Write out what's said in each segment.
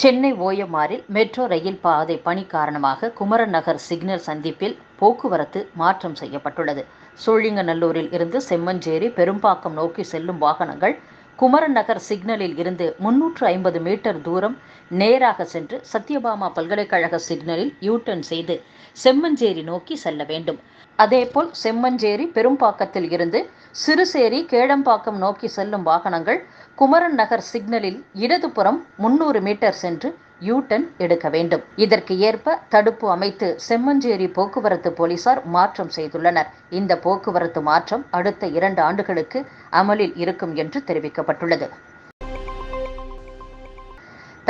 Chennai ஓயமாரில் metro rail பாதை பணி காரணமாக குமரன் நகர் சிக்னல் சந்திப்பில் போக்குவரத்து மாற்றம் செய்யப்பட்டுள்ளது. சோழிங்கநல்லூரில் இருந்து செம்மஞ்சேரி பெரும்பாக்கம் நோக்கி செல்லும் வாகனங்கள் குமரன் நகர் சிக்னலில் இருந்து முன்னூற்று ஐம்பது மீட்டர் தூரம் நேராக சென்று சத்யபாமா பல்கலைக்கழக சிக்னலில் யூட்டர்ன் செய்து செம்மஞ்சேரி நோக்கி செல்ல வேண்டும். அதேபோல் செம்மஞ்சேரி பெரும்பாக்கத்தில் இருந்து சிறுசேரி கேடம்பாக்கம் நோக்கி செல்லும் வாகனங்கள் குமரன் நகர் சிக்னலில் இடதுபுறம் முன்னூறு மீட்டர் சென்று யூட்டன் எடுக்க வேண்டும். இதற்கு ஏற்ப தடுப்பு அமைத்து செம்மஞ்சேரி போக்குவரத்து போலீசார் மாற்றம் செய்துள்ளனர். இந்த போக்குவரத்து மாற்றம் அடுத்த இரண்டு ஆண்டுகளுக்கு அமலில் இருக்கும் என்று தெரிவிக்கப்பட்டுள்ளது.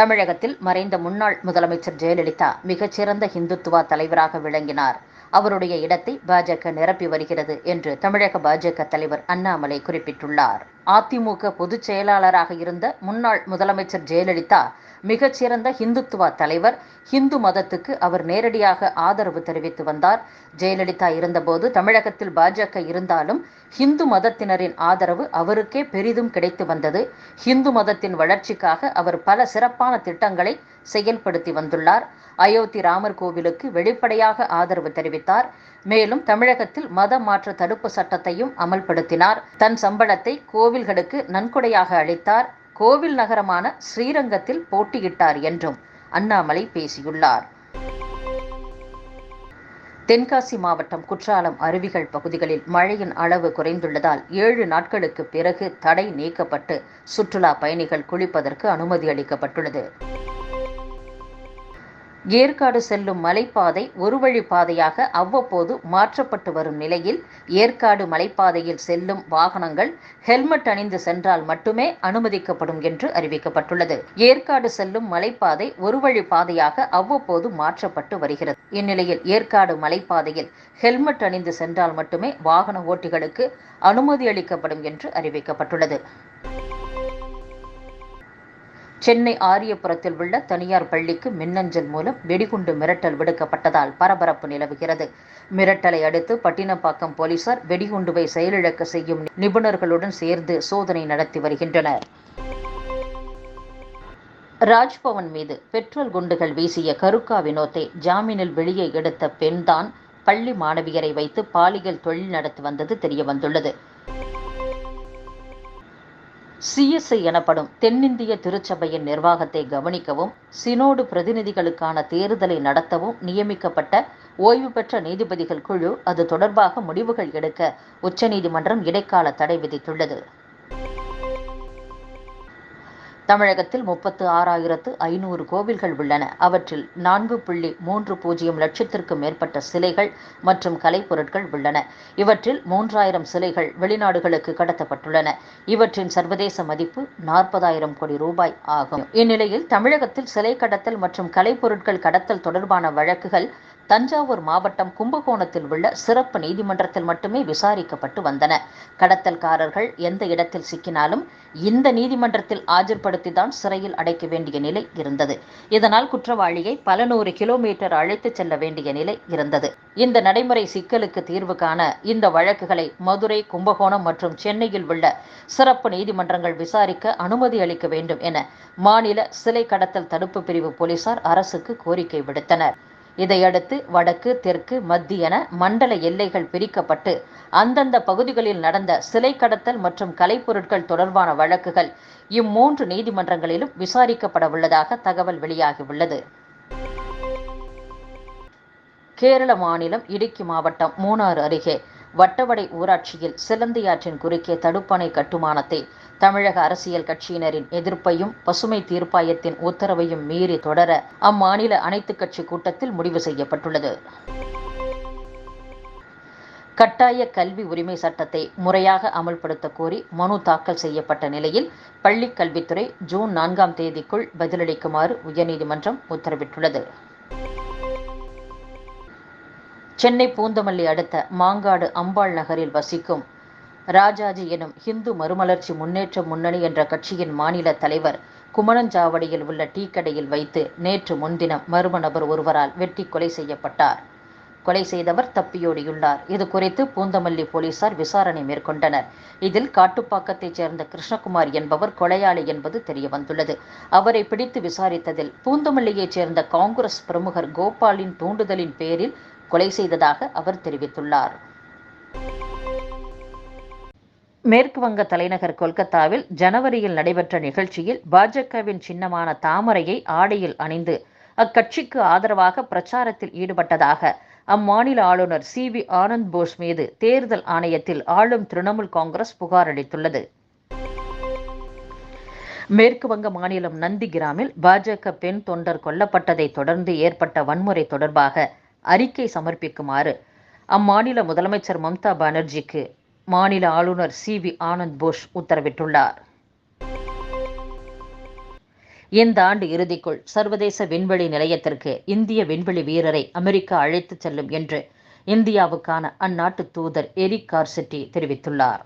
தமிழகத்தில் மறைந்த முன்னாள் முதலமைச்சர் ஜெயலலிதா மிகச்சிறந்த இந்துத்துவா தலைவராக விளங்கினார். அவருடைய இடத்தை பாஜக நிரப்பி வருகிறது என்று தமிழக பாஜக தலைவர் அண்ணாமலை குறிப்பிட்டுள்ளார். அதிமுக பொதுச் செயலாளராக இருந்த முன்னாள் முதலமைச்சர் ஜெயலலிதா மிகச்சிறந்த இந்துத்துவா தலைவர் இந்து மதத்துக்கு அவர் நேரடியாக ஆதரவு தெரிவித்து வந்தார். ஜெயலலிதா இருந்தபோது தமிழகத்தில் பாஜக இருந்தாலும் இந்து மதத்தினரின் ஆதரவு அவருக்கே பெரிதும் கிடைத்து வந்தது. இந்து மதத்தின் வளர்ச்சிக்காக அவர் பல சிறப்பான திட்டங்களை செயல்படுத்தி வந்துள்ளார். அயோத்தி ராமர் கோவிலுக்கு வெளிப்படையாக ஆதரவு தெரிவித்தார். மேலும் தமிழகத்தில் மத மாற்ற தடுப்பு சட்டத்தையும் அமல்படுத்தினார். தன் சம்பளத்தை கோவில்களுக்கு நன்கொடையாக அளித்தார். கோவில் நகரமான ஸ்ரீரங்கத்தில் போட்டியிட்டார் என்றும் அண்ணாமலை பேசியுள்ளார். தென்காசி மாவட்டம் குற்றாலம் அருவிகள் பகுதிகளில் மழையின் அளவு குறைந்துள்ளதால் ஏழு நாட்களுக்கு பிறகு தடை நீக்கப்பட்டு சுற்றுலா பயணிகள் குளிப்பதற்கு அனுமதி அளிக்கப்பட்டுள்ளது. ஏற்காடு செல்லும் மலைப்பாதை ஒரு வழி பாதையாக அவ்வப்போது மாற்றப்பட்டு வரும் நிலையில் ஏற்காடு மலைப்பாதையில் செல்லும் வாகனங்கள் ஹெல்மெட் அணிந்து சென்றால் மட்டுமே அனுமதிக்கப்படும் என்று அறிவிக்கப்பட்டுள்ளது. ஏற்காடு செல்லும் மலைப்பாதை ஒரு வழி பாதையாக அவ்வப்போது மாற்றப்பட்டு வருகிறது. இந்நிலையில் ஏற்காடு மலைப்பாதையில் ஹெல்மெட் அணிந்து சென்றால் மட்டுமே வாகன ஓட்டிகளுக்கு அனுமதி அளிக்கப்படும் என்று அறிவிக்கப்பட்டுள்ளது. சென்னை ஆரியபுரத்தில் உள்ள தனியார் பள்ளிக்கு மின்னஞ்சல் மூலம் வெடிகுண்டு மிரட்டல் விடுக்கப்பட்டதால் பரபரப்பு நிலவுகிறது. மிரட்டலை அடுத்து பட்டினப்பாக்கம் போலீசார் வெடிகுண்டுவை செயலிழக்க செய்யும் நிபுணர்களுடன் சேர்ந்து சோதனை நடத்தி வருகின்றனர். ராஜ்பவன் மீது பெட்ரோல் குண்டுகள் வீசிய கருக்கா வினோத்தை ஜாமீனில் வெளியே எடுத்த பெண்தான் பள்ளி மாணவியரை வைத்து பாலியல் தொழில் நடத்தி வந்தது தெரியவந்துள்ளது. சிஎஸ்ஐ எனப்படும் தென்னிந்திய திருச்சபையின் நிர்வாகத்தை கவனிக்கவும் சினோடு பிரதிநிதிகளுக்கான தேர்தலை நடத்தவும் நியமிக்கப்பட்ட ஓய்வு பெற்ற நீதிபதிகள் குழு அது தொடர்பாக முடிவுகள் எடுக்க உச்சநீதிமன்றம் இடைக்கால தடை விதித்துள்ளது. தமிழகத்தில் முப்பத்து ஆறாயிரத்து ஐநூறு கோவில்கள் உள்ளன. அவற்றில் நான்கு புள்ளி மூன்று பூஜ்ஜியம் லட்சத்திற்கும் மேற்பட்ட சிலைகள் மற்றும் கலைப்பொருட்கள் உள்ளன. இவற்றில் மூன்றாயிரம் சிலைகள் வெளிநாடுகளுக்கு கடத்தப்பட்டுள்ளன. இவற்றின் சர்வதேச மதிப்பு நாற்பதாயிரம் கோடி ரூபாய் ஆகும். இந்நிலையில் தமிழகத்தில் சிலை கடத்தல் மற்றும் கலைப்பொருட்கள் கடத்தல் தொடர்பான வழக்குகள் தஞ்சாவூர் மாவட்டம் கும்பகோணத்தில் உள்ள சிறப்பு நீதிமன்றத்தில் மட்டுமே விசாரிக்கப்பட்டு வந்தன. கடத்தல்காரர்கள் எந்த இடத்தில் சிக்கினாலும் இந்த நீதிமன்றத்தில் ஆஜர்படுத்திதான் சிறையில் அடைக்க வேண்டிய நிலை இருந்தது. இதனால் குற்றவாளியை பல நூறு கிலோமீட்டர் அழைத்துச் செல்ல வேண்டிய நிலை இருந்தது. இந்த நடைமுறை சிக்கலுக்கு தீர்வு காண இந்த வழக்குகளை மதுரை கும்பகோணம் மற்றும் சென்னையில் உள்ள சிறப்பு நீதிமன்றங்கள் விசாரிக்க அனுமதி அளிக்க வேண்டும் என மாநில சிலை கடத்தல் தடுப்பு பிரிவு போலீசார் அரசுக்கு கோரிக்கை விடுத்தனர். இதையடுத்து வடக்கு தெற்கு மத்திய என மண்டல எல்லைகள் பிரிக்கப்பட்டு அந்தந்த பகுதிகளில் நடந்த சிலை கடத்தல் மற்றும் கலைப்பொருட்கள் தொடர்பான வழக்குகள் இம்மூன்று நீதிமன்றங்களிலும் விசாரிக்கப்பட உள்ளதாக தகவல் வெளியாகியுள்ளது. கேரள மாநிலம் இடுக்கி மாவட்டம் மூணாறு அருகே வட்டவடை ஊராட்சியில் சிலந்தியாற்றின் குறுக்கே தடுப்பணை கட்டுமானத்தை தமிழக அரசியல் கட்சியினரின் எதிர்ப்பையும் பசுமை தீர்ப்பாயத்தின் உத்தரவையும் மீறி தொடர அம்மாநில அனைத்துக் கட்சி கூட்டத்தில் முடிவு செய்யப்பட்டுள்ளது. கட்டாய கல்வி உரிமை சட்டத்தை முறையாக அமல்படுத்த கோரி மனு தாக்கல் செய்யப்பட்ட நிலையில் பள்ளிக் கல்வித்துறை ஜூன் நான்காம் தேதிக்குள் பதிலளிக்குமாறு உயர்நீதிமன்றம் உத்தரவிட்டுள்ளது. சென்னை பூந்தமல்லி அடுத்த மாங்காடு அம்பாள் நகரில் வசிக்கும் ராஜாஜி எனும் இந்து மறுமலர்ச்சி முன்னேற்ற முன்னணி என்ற கட்சியின் மாநில தலைவர் குமணஞ்சாவடியில் உள்ள டீ கடையில் வைத்து நேற்று முன்தினம் மர்ம நபர் ஒருவரால் வெட்டி கொலை செய்யப்பட்டார். கொலை செய்தவர் தப்பியோடியுள்ளார். இது குறித்து பூந்தமல்லி போலீசார் விசாரணை மேற்கொண்டனர். இதில் காட்டுப்பாக்கத்தைச் சேர்ந்த கிருஷ்ணகுமார் என்பவர் கொலையாளி என்பது தெரியவந்துள்ளது. அவரை பிடித்து விசாரித்ததில் பூந்தமல்லியைச் சேர்ந்த காங்கிரஸ் பிரமுகர் கோபாலின் தூண்டுதலின் பேரில் கொலை செய்ததாக அவர் தெரிவித்துள்ளார். மேற்கு வங்க தலைநகர் கொல்கத்தாவில் ஜனவரியில் நடைபெற்ற நிகழ்ச்சியில் பாஜகவின் சின்னமான தாமரையை ஆடையில் அணிந்து அக்கட்சிக்கு ஆதரவாக பிரச்சாரத்தில் ஈடுபட்டதாக அம்மாநில ஆளுநர் சி வி ஆனந்த் போஸ் மீது தேர்தல் ஆணையத்தில் ஆளும் திரிணாமுல் காங்கிரஸ் புகார் அளித்துள்ளது. மேற்கு வங்க மாநிலம் நந்திகிராமில் பாஜக பெண் தொண்டர் கொல்லப்பட்டதை தொடர்ந்து ஏற்பட்ட வன்முறை தொடர்பாக அறிக்கை சமர்ப்பிக்குமாறு அம்மாநில முதலமைச்சர் மம்தா பானர்ஜிக்கு மாநில ஆளுநர் சி வி ஆனந்த் போஷ் உத்தரவிட்டுள்ளார். இந்த ஆண்டு இறுதிக்குள் சர்வதேச விண்வெளி நிலையத்திற்கு இந்திய விண்வெளி வீரரை அமெரிக்கா அழைத்துச் செல்லும் என்று இந்தியாவுக்கான அந்நாட்டு தூதர் எரிக் கார்செட்டி தெரிவித்துள்ளார்.